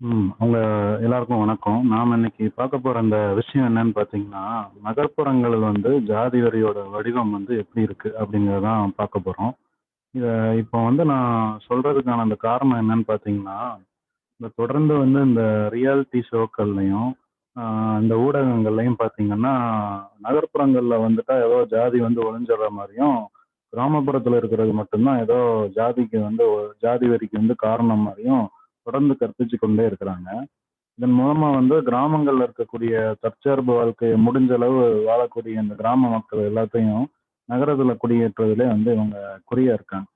ம். உங்க எல்லாருக்கும் வணக்கம். நாம் இன்னைக்கு பார்க்க போற அந்த விஷயம் என்னன்னு பார்த்தீங்கன்னா, நகர்ப்புறங்கள் வந்து ஜாதி வரியோட வடிவம் வந்து எப்படி இருக்கு அப்படிங்கிறதான் பார்க்க போறோம். இத இப்போ வந்து நான் சொல்றதுக்கான அந்த காரணம் என்னன்னு பார்த்தீங்கன்னா, இந்த தொடர்ந்து வந்து இந்த ரியாலிட்டி ஷோக்கள்லையும் இந்த ஊடகங்கள்லையும் பார்த்தீங்கன்னா, நகர்ப்புறங்கள்ல வந்துட்டா ஏதோ ஜாதி வந்து ஒழிஞ்சிடுற மாதிரியும் கிராமப்புறத்துல இருக்கிறது மட்டும்தான் ஏதோ ஜாதிக்கு வந்து ஜாதி வரிக்கு வந்து காரணம் மாதிரியும் தொடர்ந்து கற்பிச்சு கொண்டே இருக்கிறாங்க. இதன் மூலமா வந்து கிராமங்கள்ல இருக்கக்கூடிய தற்சார்பு வாழ்க்கையை முடிஞ்ச அளவு வாழக்கூடிய இந்த கிராம மக்கள் எல்லாத்தையும் நகரத்துல குடியேற்றுவதிலே வந்து இவங்க குறியா இருக்காங்க.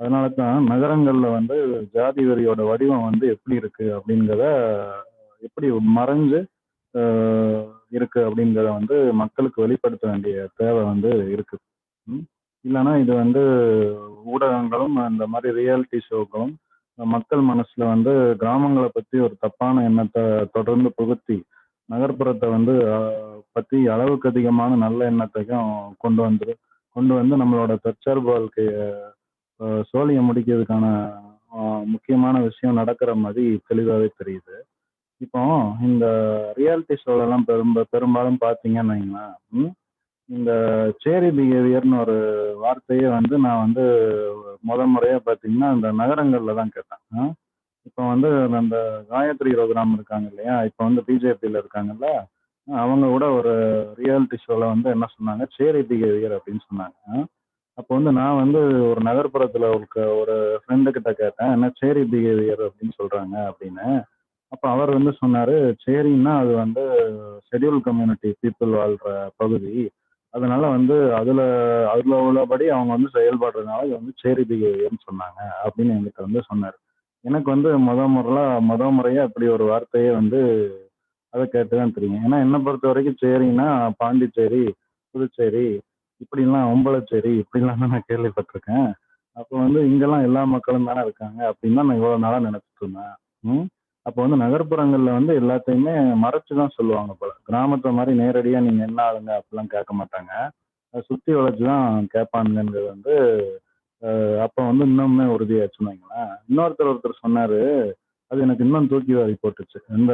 அதனால தான் நகரங்கள்ல வந்து ஜாதி வெறியோட வடிவம் வந்து எப்படி இருக்கு அப்படிங்கிறத எப்படி மறைஞ்சு இருக்கு அப்படிங்கிறத வந்து மக்களுக்கு வெளிப்படுத்த வேண்டிய தேவை வந்து இருக்கு. இல்லைன்னா இது வந்து ஊடகங்களும் அந்த மாதிரி ரியாலிட்டி ஷோக்களும் மக்கள் மனசுல வந்து கிராமங்களை பத்தி ஒரு தப்பான எண்ணத்தை தொடர்ந்து புகுத்தி, நகர்ப்புறத்தை வந்து பத்தி அளவுக்கு அதிகமான நல்ல எண்ணத்தையும் கொண்டு வந்துரு கொண்டு வந்து நம்மளோட தற்சார்பு வாழ்க்கைய சோழியை முடிக்கிறதுக்கான முக்கியமான விஷயம் நடக்கிற மாதிரி தெளிவாகவே தெரியுது. இப்போ இந்த ரியாலிட்டி ஷோலெல்லாம் பெரும்ப பெரும்பாலும் பார்த்தீங்கன்னு வைங்களேன், ம். இந்த சேரி பிஹேவியர்னு ஒரு வார்த்தையே வந்து நான் வந்து முத முறையா பார்த்தீங்கன்னா, இந்த நகரங்கள்ல தான் கேட்டேன். இப்போ வந்து அந்த காயத்ரி ரோகிராம் இருக்காங்க இல்லையா? இப்போ வந்து பிஜேபியில் இருக்காங்கல்ல, அவங்க கூட ஒரு ரியாலிட்டி ஷோவில் வந்து என்ன சொன்னாங்க, சேரி பிஹேவியர் அப்படின்னு சொன்னாங்க. அப்போ வந்து நான் வந்து ஒரு நகர்ப்புறத்தில் இருக்க ஒரு ஃப்ரெண்டு கிட்ட கேட்டேன், என்ன சேரி பிஹேவியர் அப்படின்னு சொல்கிறாங்க அப்படின்னு. அப்போ அவர் வந்து சொன்னார் சேரின்னா அது வந்து ஷெடியூல் கம்யூனிட்டி பீப்புள் வாழ்கிற பகுதி. அதனால வந்து அதுல அதுல உள்ளபடி அவங்க வந்து செயல்படுறதுனால இது வந்து சேரி பிஹேவியர்னு சொன்னாங்க அப்படின்னு என்கிட்ட வந்து சொன்னார் எனக்கு வந்து முத முறைலா முத முறையா இப்படி ஒரு வார்த்தையே வந்து அதை கேட்டு தான் தெரியும். ஏன்னா பொறுத்த வரைக்கும் சேரின்னா பாண்டிச்சேரி, புதுச்சேரி இப்படிலாம் ஒம்பளச்சேரி இப்படிலாம் தான் நான் கேள்விப்பட்டிருக்கேன் அப்போ வந்து இங்கெல்லாம் எல்லா மக்களும் தானே இருக்காங்க அப்படின்னு தான் நான் இவ்வளோ நாளாக நினச்சிட்டு இருந்தேன். ம். அப்போ வந்து நகர்ப்புறங்களில் வந்து எல்லாத்தையுமே மறைச்சு தான் சொல்லுவாங்க போல. கிராமத்தை மாதிரி நேரடியாக நீங்கள் என்ன ஆளுங்க அப்படிலாம் கேட்க மாட்டாங்க. சுற்றி வளைச்சு தான் கேட்பானுங்கிறது வந்து அப்போ வந்து இன்னுமே உறுதியாச்சுன்னு வைங்களேன். இன்னொருத்தர் ஒருத்தர் சொன்னார் அது எனக்கு இன்னும் தூக்கி வாரி போட்டுச்சு. இந்த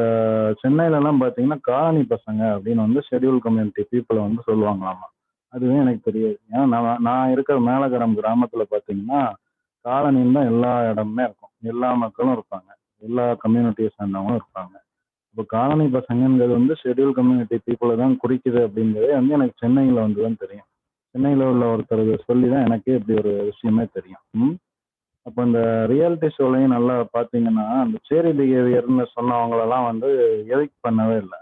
சென்னையிலலாம் பார்த்தீங்கன்னா, காலனி பசங்க அப்படின்னு வந்து ஷெடியூல் கம்யூனிட்டி பீப்பிள வந்து சொல்லுவாங்களாமா. அதுவே எனக்கு தெரியாது. ஏன்னா நான் நான் இருக்கிற மேலகரம் கிராமத்தில் பார்த்தீங்கன்னா, காலனின்னு தான் எல்லா இடமுமே இருக்கும். எல்லா மக்களும் இருப்பாங்க. எல்லா கம்யூனிட்டியை சேர்ந்தவங்களும் இருப்பாங்க. இப்போ காலனி பசங்கங்கிறது வந்து ஷெட்யூல் கம்யூனிட்டி பீப்புளை தான் குறிக்குது அப்படிங்கிறதே வந்து எனக்கு சென்னையில் வந்து தான் தெரியும். சென்னையில் உள்ள ஒருத்தர் சொல்லி தான் எனக்கே இப்படி ஒரு விஷயமே தெரியும். ம். இந்த ரியாலிட்டி ஷோலையும் நல்லா பார்த்தீங்கன்னா, அந்த சேரி பிஹேவியர்னு சொன்னவங்களெல்லாம் வந்து எவிக்ட் பண்ணவே இல்லை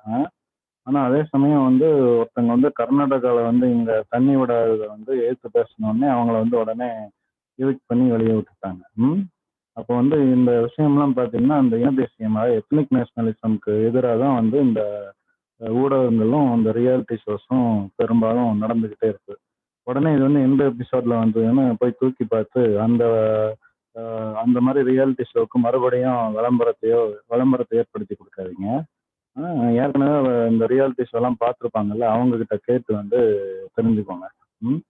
ஆனால் அதே சமயம் வந்து ஒருத்தங்க வந்து கர்நாடகாவில் வந்து இங்கே தண்ணி விடாததை வந்து எதிர்த்து பேசினோடனே அவங்கள வந்து உடனே எவிக்ட் பண்ணி வெளியே விட்டுட்டாங்க. ம். அப்போ வந்து இந்த விஷயம்லாம் பார்த்தீங்கன்னா, அந்த இன எத்னிக் நேஷனலிசம்க்கு எதிராக தான் வந்து இந்த ஊடகங்களும், அந்த ரியாலிட்டி ஷோஸும் பெரும்பாலும் நடந்துக்கிட்டே இருக்கு. உடனே இது வந்து எந்த எபிசோட்ல வந்ததுன்னு போய் தூக்கி பார்த்து அந்த அந்த மாதிரி ரியாலிட்டி ஷோக்கு மறுபடியும் விளம்பரத்தையோ விளம்பரத்தை ஏற்படுத்தி கொடுக்காதீங்க ஏற்கனவே இந்த ரியாலிட்டி ஷோலாம் பார்த்துருப்பாங்கல்ல, அவங்க கிட்ட கேட்டு வந்து தெரிஞ்சுக்கோங்க. ம்.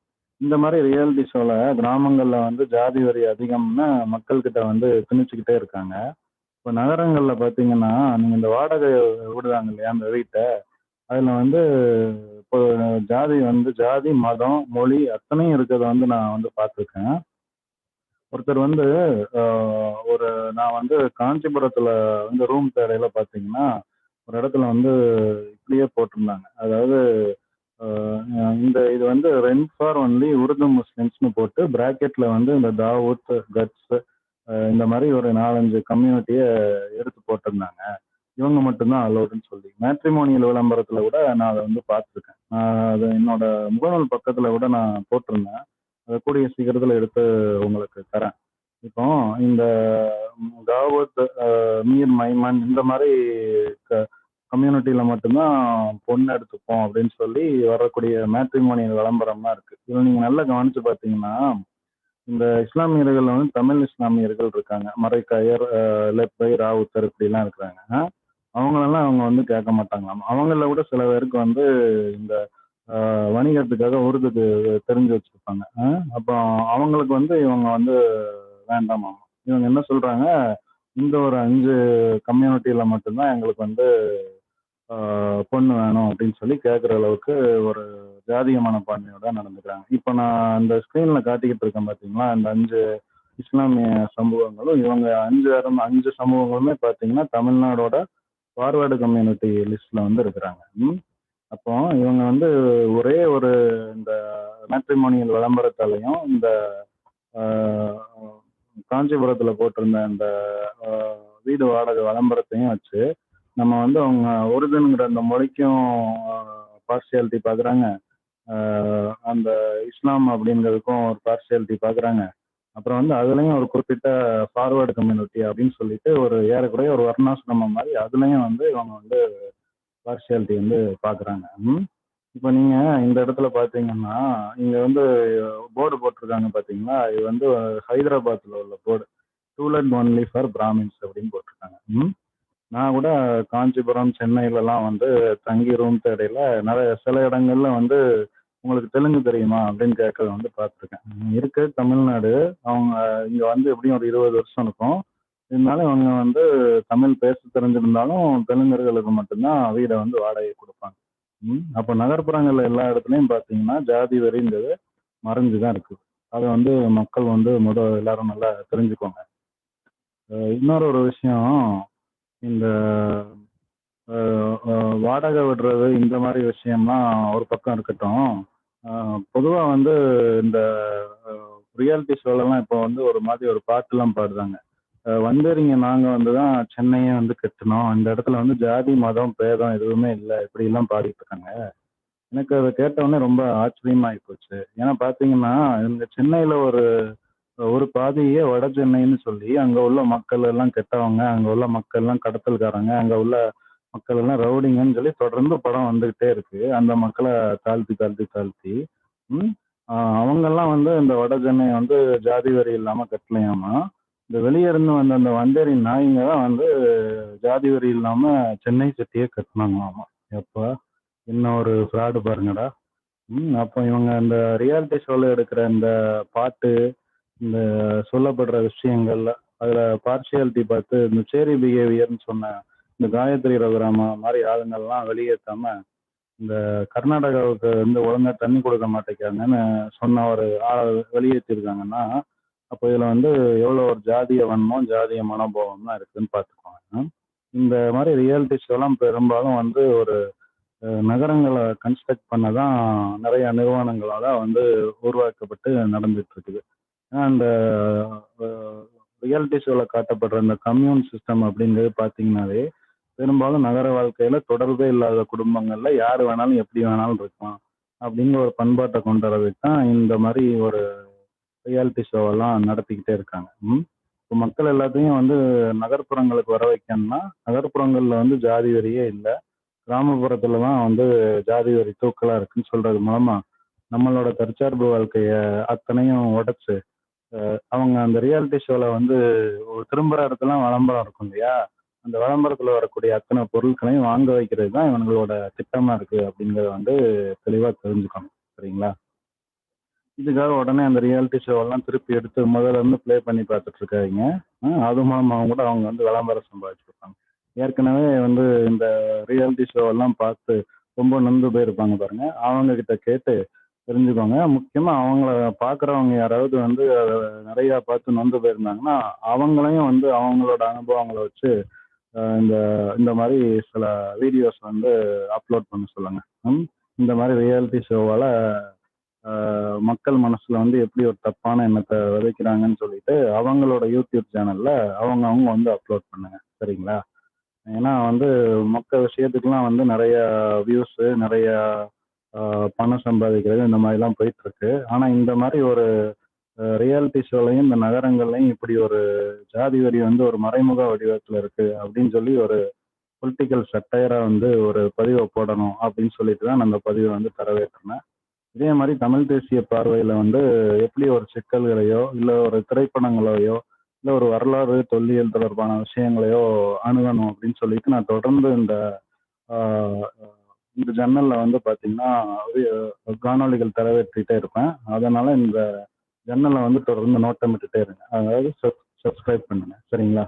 இந்த மாதிரி ரியாலிட்டி ஷோல கிராமங்கள்ல வந்து ஜாதி வரி அதிகம்னு மக்கள்கிட்ட வந்து திணிச்சுக்கிட்டே இருக்காங்க. இப்போ நகரங்கள்ல பார்த்தீங்கன்னா, நீங்க இந்த வாடகை விடுறாங்க இல்லையா அந்த வீட்டை அதுல வந்து இப்போ ஜாதி வந்து ஜாதி, மதம், மொழி அத்தனையும் இருக்கிறத வந்து நான் வந்து பார்த்துருக்கேன். ஒருத்தர் வந்து ஒரு நான் வந்து காஞ்சிபுரத்துல வந்து ரூம் தேடையில பார்த்தீங்கன்னா, ஒரு இடத்துல வந்து இப்படியே போட்டிருந்தாங்க. அதாவது இந்த இது வந்து ரென் ஃபார் ஒன்லி உருது முஸ்லிம்ஸ்னு போட்டு பிராக்கெட்ல வந்து இந்த தாவூத், கட்ஸ் இந்த மாதிரி ஒரு 4, 5 கம்யூனிட்டிய எடுத்து போட்டிருந்தாங்க. இவங்க மட்டும் தான் சொல்லி. மேட்ரிமோனியல் விளம்பரத்துல கூட நான் அதை வந்து பார்த்துருக்கேன். நான் அது என்னோட முகநூல் பக்கத்துல கூட நான் போட்டிருந்தேன். அதை கூடிய சீக்கிரத்தில் எடுத்து உங்களுக்கு தரேன். இப்போ இந்த தாவூத், மீர் மைமன் இந்த மாதிரி கம்யூனிட்டில மட்டும் தான் பொண்ணு எடுத்துப்போம் அப்படின்னு சொல்லி வரக்கூடிய மேட்ரிமோனியல் விளம்பரம்லாம் இருக்கு. இதுல நீங்க நல்லா கவனிச்சு பார்த்தீங்கன்னா, இந்த இஸ்லாமியர்கள் வந்து தமிழ் இஸ்லாமியர்கள் இருக்காங்க. மறைக்கயர் லெப்பை, ராவுத்தர் இப்படிலாம் இருக்கிறாங்க. அவங்களெல்லாம் அவங்க வந்து கேட்க மாட்டாங்களாம் அவங்கள கூட சில பேருக்கு வந்து இந்த வணிகத்துக்காக உருதுக்கு தெரிஞ்சு வச்சிருப்பாங்க. அப்போ அவங்களுக்கு வந்து இவங்க வந்து வேண்டாமா இவங்க என்ன சொல்றாங்க, இந்த ஒரு அஞ்சு கம்யூனிட்டியில் மட்டும்தான் எங்களுக்கு வந்து ஒரு பொண்ணு வேணும் அப்படின்னு சொல்லி கேட்குற அளவுக்கு ஒரு ஜாதிய மனப்பான்மையோட நடந்துக்கிறாங்க. இப்போ நான் அந்த ஸ்க்ரீன்ல காட்டிக்கிட்டு இருக்கேன் பார்த்தீங்களா, அந்த அஞ்சு இஸ்லாமிய சமூகங்களும் இவங்க 5 பேரும் 5 சமூகங்களுமே பார்த்தீங்கன்னா, தமிழ்நாடோட ஃபார்வேர்டு கம்யூனிட்டி லிஸ்ட்ல வந்து இருக்கிறாங்க. அப்போ இவங்க வந்து ஒரே ஒரு இந்த மேட்ரிமோனியல் விளம்பரத்தாலையும் இந்த காஞ்சிபுரத்தில் போட்டிருந்த அந்த வீடு வாடகை விளம்பரத்தையும் வச்சு, நம்ம வந்து அவங்க உருதுங்கிற அந்த மொழிக்கும் பார்சியாலிட்டி பார்க்குறாங்க. அந்த இஸ்லாம் அப்படிங்கிறதுக்கும் ஒரு பார்சியாலிட்டி பார்க்குறாங்க. அப்புறம் வந்து அதுலயும் ஒரு குறிப்பிட்ட ஃபார்வர்டு கம்யூனிட்டி அப்படின்னு சொல்லிட்டு ஒரு ஏறக்குறைய ஒரு வர்ணாசிரமம் மாதிரி அதுலயும் வந்து இவங்க வந்து பார்சியாலிட்டி வந்து பார்க்குறாங்க. இப்போ இப்ப நீங்க இந்த இடத்துல பார்த்தீங்கன்னா, இங்க வந்து போர்டு போட்டிருக்காங்க பார்த்தீங்களா, இது வந்து ஹைதராபாத்ல உள்ள board. To let only for Brahmins அப்படின்னு போட்டிருக்காங்க. ம். நான் கூட காஞ்சிபுரம், சென்னையிலலாம் வந்து தங்கி ரூம் தேடையில நிறைய சில இடங்கள்ல வந்து உங்களுக்கு தெலுங்கு தெரியுமா? அப்படின்னு கேட்கறத வந்து பார்த்துருக்கேன். இருக்கு தமிழ்நாடு. அவங்க இங்க வந்து எப்படியும் ஒரு 20 வருஷம் இருக்கும். இருந்தாலும் இவங்க வந்து தமிழ் பேச தெரிஞ்சிருந்தாலும், தெலுங்கர்களுக்கு மட்டும்தான் வீடை வந்து வாடகை கொடுப்பாங்க ம். அப்போ நகர்ப்புறங்கள்ல எல்லா இடத்துலையும் பார்த்தீங்கன்னா, ஜாதி வரிங்கிறது மறைஞ்சு தான் இருக்கு. அதை வந்து மக்கள் வந்து முதல் எல்லாரும் நல்லா தெரிஞ்சுக்கோங்க. இன்னொரு ஒரு விஷயம், இந்த வாடகை விடுறது இந்த மாதிரி விஷயம்லாம் ஒரு பக்கம் இருக்கட்டும். பொதுவாக வந்து இந்த ரியாலிட்டி ஷோலெல்லாம் இப்போ வந்து ஒரு மாதிரி ஒரு பாட்டுலாம் பாடுறாங்க. வந்தறிங்க நாங்கள் வந்து தான் சென்னையே வந்து கட்டணும் இந்த இடத்துல வந்து ஜாதி, மதம், பேதம் எதுவுமே இல்லை இப்படிலாம் பாடிட்டு இருக்காங்க. எனக்கு அதை கேட்டவுடனே ரொம்ப ஆச்சரியமாகி போச்சு. ஏன்னா பார்த்தீங்கன்னா, இந்த சென்னையில் ஒரு ஒரு பாதையே வட சென்னைன்னு சொல்லி, அங்க உள்ள மக்கள் எல்லாம் கெட்டவங்க, அங்க உள்ள எல்லாம் கடத்தல்காரங்க, அங்க உள்ள மக்கள் எல்லாம் ரவுடிங்கன்னு சொல்லி தொடர்ந்து படம் வந்துகிட்டே இருக்கு. அந்த மக்களை தாழ்த்தி, தாழ்த்தி, தாழ்த்தி. ம். ஆ வந்து இந்த வட சென்னை வந்து ஜாதி வரி இல்லாம கட்டலையாமா. இந்த வெளியே இருந்து வந்த அந்த வந்தேரி நாய்ங்க தான் வந்து ஜாதி வரி இல்லாம சென்னை சிட்டியே கட்டினாங்களாமா எப்பா! என்ன ஒரு ஃப்ராடு பாருங்கடா. ம். அப்போ இவங்க இந்த ரியாலிட்டி ஷோல எடுக்கிற இந்த பாட்டு, இந்த சொல்லப்படுற விஷயங்கள்ல அதுல பார்ஷியாலிட்டி பார்த்து இந்த சேரி பிஹேவியர்னு சொன்ன இந்த காயத்ரி ரகுராமா மாதிரி ஆளுங்கள்லாம் வெளியேற்றாம இந்த கர்நாடகாவுக்கு வந்து ஒழுங்கா தண்ணி கொடுக்க மாட்டேங்கிறாங்கன்னு சொன்ன ஒரு ஆள் வெளியேற்றிருக்காங்கன்னா அப்போ இதுல வந்து எவ்வளோ ஒரு ஜாதிய வன்மம், ஜாதிய மனோபாவம்லாம் இருக்குன்னு பார்த்துக்கோங்க. இந்த மாதிரி ரியாலிட்டி ஷோலாம் பெரும்பாலும் வந்து ஒரு நகரங்களை கன்ஸ்ட்ரக்ட் பண்ண தான் நிறைய நிறுவனங்களால வந்து உருவாக்கப்பட்டு நடந்துட்டு இருக்குது. அண்ட் ரியாலிட்டி ஷோவில் காட்டப்படுற அந்த கம்யூன் சிஸ்டம் அப்படிங்கிறது பார்த்தீங்கன்னாவே, பெரும்பாலும் நகர வாழ்க்கையில் தொடர்பே இல்லாத குடும்பங்களில் யார் வேணாலும் எப்படி வேணாலும் இருக்கலாம். அப்படிங்கிற ஒரு பண்பாட்டை கொண்டு வரதுக்கு தான் இந்த மாதிரி ஒரு ரியாலிட்டி ஷோவெல்லாம் நடத்திக்கிட்டே இருக்காங்க. இப்போ மக்கள் எல்லாத்தையும் வந்து நகர்ப்புறங்களுக்கு வர வைக்கணும்னா, நகர்ப்புறங்களில் வந்து ஜாதி வரியே இல்லை கிராமப்புறத்தில் தான் வந்து ஜாதி வரி தூக்கலாக இருக்குன்னு சொல்கிறது மூலமாக நம்மளோட தற்சார்பு வாழ்க்கையை அத்தனையும் உடச்சி அவங்க அந்த ரியாலிட்டி ஷோல வந்து ஒரு திரும்புற இடத்துலலாம் விளம்பரம் இருக்கும் இல்லையா? அந்த விளம்பரத்துல வரக்கூடிய அத்தனை பொருட்களையும் வாங்க வைக்கிறது தான் இவங்களோட திட்டமா இருக்கு அப்படிங்கறத வந்து தெளிவா தெரிஞ்சுக்கணும். சரிங்களா? இதுக்காக உடனே அந்த ரியாலிட்டி ஷோவெல்லாம் திருப்பி எடுத்து முதல்ல இருந்து ப்ளே பண்ணி பார்த்துட்டு இருக்காங்க அ அது மூலமாவும் கூட அவங்க வந்து விளம்பரம் சம்பாதிச்சிருப்பாங்க. ஏற்கனவே வந்து இந்த ரியாலிட்டி ஷோவெல்லாம் பார்த்து ரொம்ப நொந்து போயிருப்பாங்க பாருங்க. அவங்க கிட்ட கேட்டு தெரிஞ்சுக்கோங்க. முக்கியமா அவங்கள பார்க்குறவங்க யாராவது வந்து அத பார்த்து நொந்து போயிருந்தாங்கன்னா, அவங்களையும் வந்து அவங்களோட அனுபவங்களை வச்சு இந்த இந்த மாதிரி சில வீடியோஸ் வந்து அப்லோட் பண்ண சொல்லுங்க. ம். இந்த மாதிரி ரியாலிட்டி ஷோவால மக்கள் மனசுல வந்து எப்படி ஒரு தப்பான எண்ணத்தை விதைக்கிறாங்கன்னு சொல்லிட்டு, அவங்களோட யூடியூப் சேனல்ல அவங்க அவங்க வந்து அப்லோட் பண்ணுங்க. சரிங்களா? ஏன்னா வந்து மொக்க விஷயத்துக்குலாம் வந்து நிறைய வியூஸு, நிறைய பணம் சம்பாதிக்கிறது இந்த மாரிலாம் போயிட்டுருக்கு. ஆனா இந்த மாதிரி ஒரு ரியாலிட்டி ஷோலையும் இந்த நகரங்கள்லையும் இப்படி ஒரு ஜாதி வரி வந்து ஒரு மறைமுக வடிவத்துல இருக்கு அப்படின்னு சொல்லி ஒரு பொலிட்டிக்கல் சட்டையரா வந்து ஒரு பதிவை போடணும் அப்படின்னு சொல்லிட்டு தான் நான் அந்த பதிவை வந்து தரவேற்றுனேன். இதே மாதிரி தமிழ் தேசிய பார்வையில வந்து எப்படி ஒரு சிக்கல்களையோ, இல்ல ஒரு திரைப்படங்களையோ, இல்ல ஒரு வரலாறு, தொல்லியல் தொடர்பான விஷயங்களையோ அணுகணும் அப்படின்னு சொல்லிட்டு நான் தொடர்ந்து இந்த இந்த ஜன்னல்ல வந்து பார்த்தீங்கன்னா, காணொலிகள் காணொளிகள் தரவேற்றிட்டே இருப்பேன். அதனால இந்த ஜன்னல வந்து தொடர்ந்து நோட்டமிட்டுட்டே இருங்க. அதாவது சப்ஸ்கிரைப் பண்ணுங்க. சரிங்களா?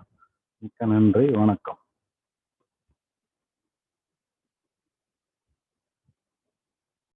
மிக்க நன்றி. வணக்கம்.